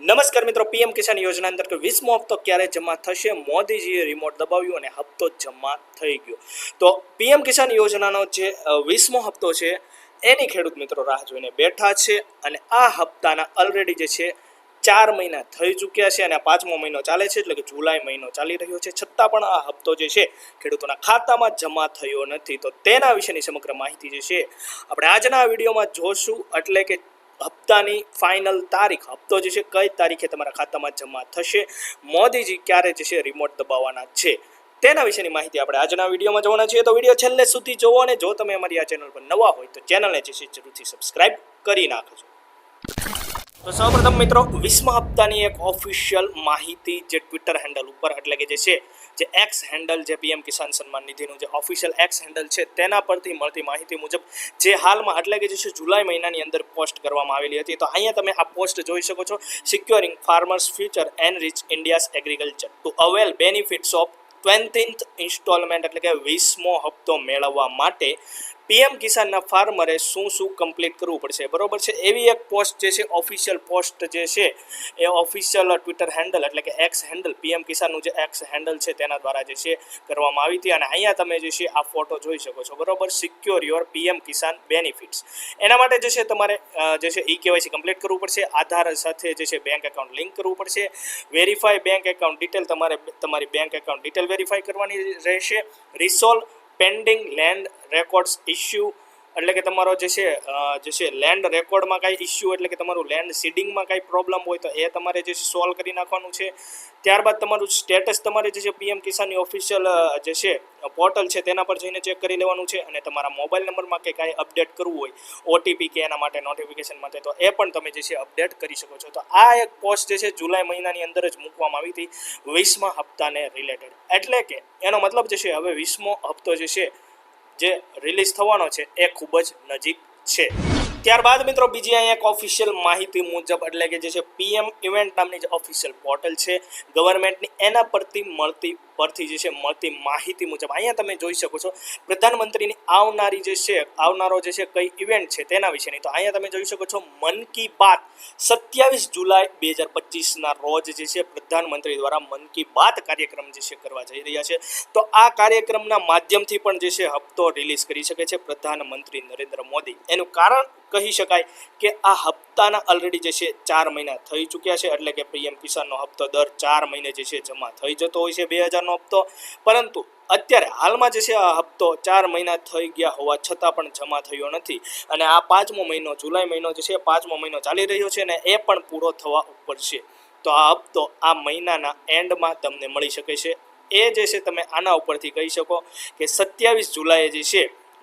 નમસ્કાર મિત્રો, પીએમ કિસાન યોજના અંતર્ગત વીસમો હપ્તો ક્યારે જમા થશે? મોદીજીએ રિમોટ દબાવ્યું અને હપ્તો જમા થઈ ગયો. તો પીએમ કિસાન યોજનાનો જે વીસમો હપ્તો છે, એની ખેડૂત મિત્રો રાહ જોઈને બેઠા છે અને આ હપ્તાના ઓલરેડી જે છે, ચાર મહિના થઈ ચૂક્યા છે અને પાંચમો મહિનો ચાલે છે, એટલે કે જુલાઈ મહિનો ચાલી રહ્યો છે. છતાં પણ આ હપ્તો જે છે, ખેડૂતોના ખાતામાં જમા થયો નથી. તો તેના વિશેની સમગ્ર માહિતી જે છે, આપણે આજના વિડીયોમાં જોશું. એટલે કે હપ્તાની ફાઇનલ તારીખ, હપ્તો જે છે, કઈ તારીખે તમારા ખાતામાં જમા થશે, મોદીજી ક્યારે જે છે રિમોટ દબાવવાના છે, તેના વિશેની માહિતી આપણે આજના વિડીયોમાં જોવાના છીએ. તો વીડિયો છેલ્લે સુધી જોવો અને જો તમે અમારી આ ચેનલ પર નવા હોય, તો ચેનલને જે છે, જરૂરથી સબસ્ક્રાઇબ કરી નાખજો. તો સૌપ્રથમ મિત્રો વીસમા હપ્તાની એક ઓફિશિયલ માહિતી જે ટ્વિટર હેન્ડલ ઉપર, એટલે કે જે છે જે એક્સ હેન્ડલ જે પીએમ કિસાન સન્માન નિધિનું જે ઓફિશિયલ એક્સ હેન્ડલ છે, તેના પરથી મળતી માહિતી મુજબ જે હાલમાં, એટલે કે જે છે જુલાઈ મહિનાની અંદર પોસ્ટ કરવામાં આવેલી હતી. તો અહીંયા તમે આ પોસ્ટ જોઈ શકો છો. Securing farmers future and rich India's agriculture to avail benefits of twentieth installment એટલે કે વીસમો હપ્તો મેળવવા માટે પીએમ કિસાનના ફાર્મરે શું શું કમ્પ્લીટ કરવું પડશે? બરોબર છે? એવી એક પોસ્ટ જે છે ઓફિશિયલ પોસ્ટ જે છે, એ ઓફિશિયલ ટ્વિટર હેન્ડલ એટલે કે એક્સ હેન્ડલ પીએમ કિસાનનું જે એક્સ હેન્ડલ છે, તેના દ્વારા જે છે કરવામાં આવી હતી. અને અહીંયા તમે જે છે, આ ફોટો જોઈ શકો છો. બરોબર? Secure your PM Kisan benefits એના માટે જે છે, તમારે જે છે, ઈ કેવાયસી કમ્પ્લીટ કરવું પડશે. આધાર સાથે જે છે બેંક એકાઉન્ટ લિંક કરવું પડશે. વેરીફાઈ બેંક એકાઉન્ટ ડિટેલ તમારે, તમારી બેંક એકાઉન્ટ ડિટેલ વેરીફાઈ કરવાની રહેશે. Resolve pending land records issue એટલે કે તમારો જે છે જે છે લેન્ડ રેકોર્ડમાં કાંઈ ઇસ્યુ એટલે કે તમારું લેન્ડ સીડિંગમાં કાંઈ પ્રોબ્લેમ હોય તો એ તમારે જે સોલ્વ કરી નાખવાનું છે. ત્યારબાદ તમારું સ્ટેટસ તમારે જે છે પીએમ કિસાનની ઓફિશિયલ જે છે પોર્ટલ છે તેના પર જઈને ચેક કરી લેવાનું છે અને તમારા મોબાઈલ નંબરમાં કે કાંઈ અપડેટ કરવું હોય ઓટીપી કે એના માટે નોટિફિકેશન માટે, તો એ પણ તમે જે છે અપડેટ કરી શકો છો. તો આ એક પોસ્ટ જે છે જુલાઈ મહિનાની અંદર જ મૂકવામાં આવી હતી, વીસમા હપ્તાને રિલેટેડ એટલે કે એનો મતલબ જે છે હવે વીસમો હપ્તો જે છે જે રિલીઝ થવાનો છે એ ખૂબ જ નજીક છે. ત્યારબાદ મિત્રો બીજી અહીંયા એક ઓફિશિયલ માહિતી મુજબ, એટલે કે જે છે પીએમ ઇવેન્ટ નામની જે ઓફિશિયલ પોર્ટલ છે ગવર્મેન્ટની એના પરથી મળતી પરથી જે છે મળતી માહિતી મુજબ અહીંયા તમે જોઈ શકો છો, પ્રધાનમંત્રીની આવનારી જે છે, આવનારો જે છે કઈ ઇવેન્ટ છે તેના વિશેની. તો અહીંયા તમે જોઈ શકો છો, મન કી બાત સત્યાવીસ જુલાઈ બે હજાર પચીસના રોજ જે છે પ્રધાનમંત્રી દ્વારા મન કી બાત કાર્યક્રમ જે છે કરવા જઈ રહ્યા છે. તો આ કાર્યક્રમના માધ્યમથી પણ જે છે હપ્તો રિલીઝ કરી શકે છે પ્રધાનમંત્રી નરેન્દ્ર મોદી. એનું કારણ કહી શકાય કે આ હપ્તાના ઓલરેડી જે છે ચાર મહિના થઈ ચૂક્યા છે. એટલે કે પીએમ કિસાનનો હપ્તો દર ચાર મહિને જે છે જમા થઈ જતો હોય છે બે હજારનો હપ્તો. પરંતુ અત્યારે હાલમાં જે છે આ હપ્તો ચાર મહિના થઈ ગયા હોવા છતાં પણ જમા થયો નથી. અને આ પાંચમો મહિનો, જુલાઈ મહિનો જે છે, પાંચમો મહિનો ચાલી રહ્યો છે ને એ પણ પૂરો થવા ઉપર છે. તો આ હપ્તો આ મહિનાના એન્ડમાં તમને મળી શકે છે. એ જે છે તમે આના ઉપરથી કહી શકો કે સત્યાવીસ જુલાઈએ જે છે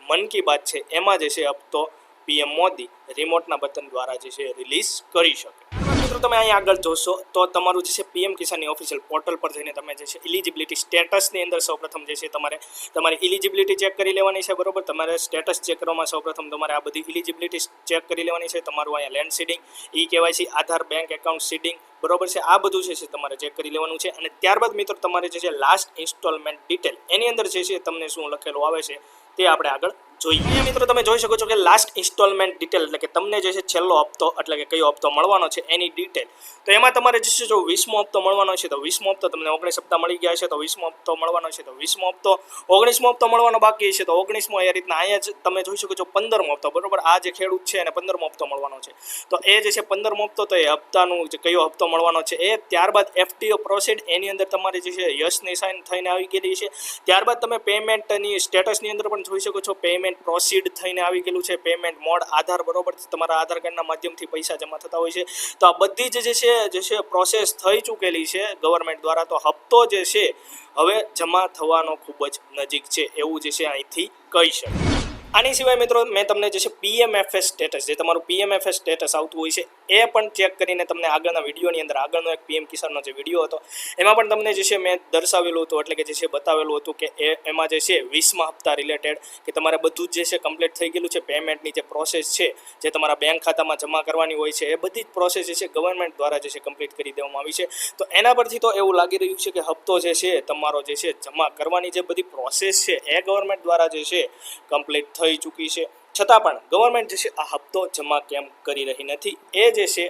મન કી બાત છે, એમાં જે છે હપ્તો પીએમ મોદી રિમોટના બટન દ્વારા જે છે રિલીઝ કરી શકે. મિત્રો, તમે અહીંયા આગળ જોશો, તો તમારું જે છે પીએમ કિસાનની ઓફિશિયલ પોર્ટલ પર જઈને તમે જે છે ઇલિજિબિલિટી સ્ટેટસની અંદર સૌપ્રથમ જે છે તમારે, તમારી ઇલિજિબિલિટી ચેક કરી લેવાની છે, બરોબર? તમારે સ્ટેટસ ચેક કરવામાં સૌપ્રથમ તમારે આ બધી ઇલિજિબિલિટી ચેક કરી લેવાની છે, તમારું અહીંયા land seeding E KYC, Aadhaar bank account seeding બરોબર છે? આ બધું જે છે તમારે ચેક કરી લેવાનું છે, અને ત્યારબાદ મિત્રો, તમારે જે છે લાસ્ટ ઇન્સ્ટોલમેન્ટ ડિટેલ એની અંદર જે છે તમને શું લખેલું આવે છે, તે આપણે આગળ જોઈએ અહીંયા મિત્રો તમે જોઈ શકો છો કે લાસ્ટ ઇન્સ્ટોલમેન્ટ ડિટેલ એટલે કે તમને જે છે છેલ્લો હપ્તો એટલે કે કયો હપ્તો મળવાનો છે એની ડિટેલ તો એમાં તમારે જે છે જો વીસમો હપ્તો મળવાનો છે તો વીસમો હપ્તો તમને ઓગણીસ હપ્તા મળી ગયા છે તો વીસમો હપ્તો મળવાનો છે તો વીસમો હપ્તો. ઓગણીસમો હપ્તો મળવાનો બાકી છે તો ઓગણીસમો એ રીતના અહીંયા જ તમે જોઈ શકો છો પંદરમો હપ્તો, બરાબર? આ જે ખેડૂત છે એને પંદરમો હપ્તો મળવાનો છે. તો એ જે છે પંદરમો હપ્તો તો એ હપ્તાનું જે કયો હપ્તો મળવાનો છે એ ત્યારબાદ એફટીઓ પ્રોસીડ એની અંદર તમારે જે છે યશની સાઇન થઈને આવી ગયેલી છે. ત્યારબાદ તમે પેમેન્ટની સ્ટેટસની અંદર પણ જોઈ શકો છો પેમેન્ટ પ્રોસીડ થઈને આવી ગયેલું છે. પેમેન્ટ મોડ, આધાર બરોબર તમારા આધાર કાર્ડના માધ્યમથી પૈસા જમા થતા હોય છે. તો આ બધી જ જે છે જે છે પ્રોસેસ થઈ ચૂકેલી છે ગવર્મેન્ટ દ્વારા. તો હપ્તો જે છે, હવે જમા થવાનો ખૂબ જ નજીક છે. એવું જે છે અહીંથી કહી શકાય. આની સિવાય મિત્રો મેં તમને જે છે પીએમએફએસ સ્ટેટસ જે તમારું પીએમએફએસ સ્ટેટસ આવતું હોય છે એ પણ ચેક કરીને તમને આગળના વિડીયોની અંદર આગળનો એક પીએમ કિસાનનો જે વીડિયો હતો એમાં પણ તમને જે છે મેં દર્શાવેલું હતું એટલે કે જે છે બતાવેલું હતું કે એ એમાં જે છે વીસમા હપ્તા રિલેટેડ કે તમારે બધું જ જે છે કમ્પ્લીટ થઈ ગયેલું છે પેમેન્ટની જે પ્રોસેસ છે જે તમારા બેંક ખાતામાં જમા કરવાની હોય છે એ બધી જ પ્રોસેસ જે છે ગવર્મેન્ટ દ્વારા જે છે કમ્પ્લીટ કરી દેવામાં આવી છે તો એના પરથી તો એવું લાગી રહ્યું છે કે હપ્તો જે છે તમારો જે છે જમા કરવાની જે બધી પ્રોસેસ છે એ ગવર્મેન્ટ દ્વારા જે છે કમ્પ્લીટ થઈ ચૂકી છે છતાં પણ ગવર્મેન્ટ જે છે આ હપ્તો જમા કેમ કરી રહી નથી એ જે છે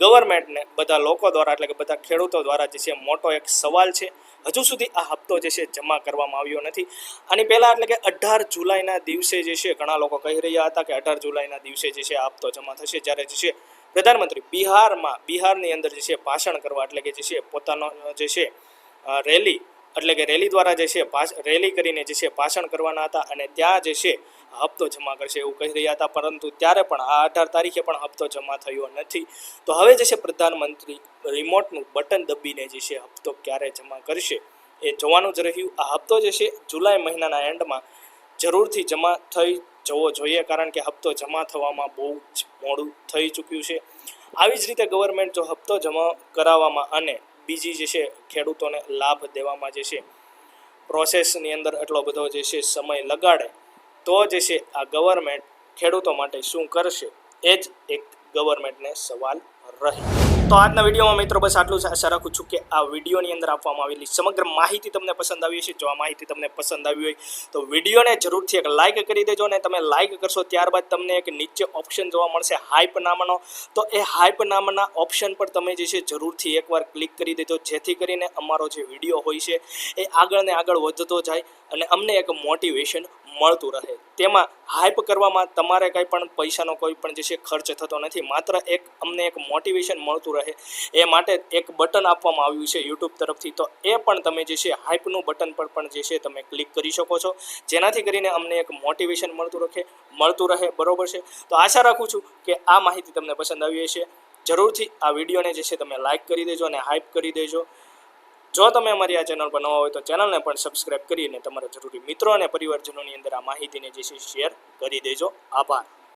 ગવર્મેન્ટને બધા લોકો દ્વારા એટલે કે બધા ખેડૂતો દ્વારા જે છે મોટો એક સવાલ છે હજુ સુધી આ હપ્તો જે છે જમા કરવામાં આવ્યો નથી આની પહેલાં એટલે કે અઢાર જુલાઈના દિવસે જે છે ઘણા લોકો કહી રહ્યા હતા કે અઢાર જુલાઈના દિવસે જે છે આ હપ્તો જમા થશે જ્યારે જે છે પ્રધાનમંત્રી બિહારમાં બિહારની અંદર જે છે ભાષણ કરવા એટલે કે જે છે પોતાનો જે છે રેલી એટલે કે રેલી દ્વારા જે છે રેલી કરીને જે છે ભાષણ કરવાના હતા અને ત્યાં જે છે હપ્તો જમા કરશે એવું કહી રહ્યા હતા, પરંતુ ત્યારે પણ આ અઢાર તારીખે પણ હપ્તો જમા થયો નથી. તો હવે જે છે પ્રધાનમંત્રી રિમોટનું બટન દબીને જે છે હપ્તો ક્યારે જમા કરશે એ જોવાનું જ રહ્યું. આ હપ્તો જે છે જુલાઈ મહિનાના એન્ડમાં જરૂરથી જમા થઈ જવો જોઈએ, કારણ કે હપ્તો જમા થવામાં બહુ જ મોડું થઈ ચૂક્યું છે. આવી જ રીતે ગવર્મેન્ટ જો હપ્તો જમા કરાવવામાં અને બીજી જે છે ખેડૂતોને લાભ દેવામાં જે છે પ્રોસેસની અંદર એટલો બધો જે છે સમય લગાડે તો જે છે આ ગવર્મેન્ટ ખેડૂતો માટે શું કરશે? એ જ એક ગવર્મેન્ટને સવાલ રહે. તો આજના વિડીયોમાં મિત્રો બસ આટલું આશા રાખું છું કે આ વિડીયોની અંદર આપવામાં આવેલી સમગ્ર માહિતી તમને પસંદ આવી હશે. જો આ માહિતી તમને પસંદ આવી હોય તો વિડીયોને જરૂરથી એક લાઇક કરી દેજો અને તમે લાઇક કરશો ત્યારબાદ તમને એક નીચે ઓપ્શન જોવા મળશે હાઈપ નામનો. તો એ હાઈપ નામના ઓપ્શન પર તમે જે છે જરૂરથી એકવાર ક્લિક કરી દેજો. જેથી કરીને અમારો જે વીડિયો હોય છે એ આગળ ને આગળ વધતો જાય અને અમને એક મોટિવેશન મળતું રહે. તેમાં હાઈપ કરવામાં તમારે કંઈ પણ પૈસાનો કોઈ પણ જે છે ખર્ચ થતો નથી. માત્ર એક અમને એક મોટિવેશન મળતું રહે. એ માટે એક બટન આપવામાં આવ્યું છે યુટ્યુબ તરફથી. તો એ પણ તમે જે છે હાઈપનું બટન પર પણ જે છે તમે ક્લિક કરી શકો છો. જેનાથી કરીને અમને એક મોટિવેશન મળતું રહે મળતું રહે. બરોબર છે? તો આશા રાખું છું કે આ માહિતી તમને પસંદ આવી હશે. જરૂરથી આ વિડીયોને જે છે તમે લાઇક કરી દેજો અને હાઈપ કરી દેજો. જો તમે અમારી આ ચેનલ પર નવા હોય તો ચેનલને પણ સબસ્ક્રાઈબ કરીને તમારા જરૂરી મિત્રો અને પરિવારજનોની અંદર આ માહિતીને જે છે શેર કરી દેજો. આભાર.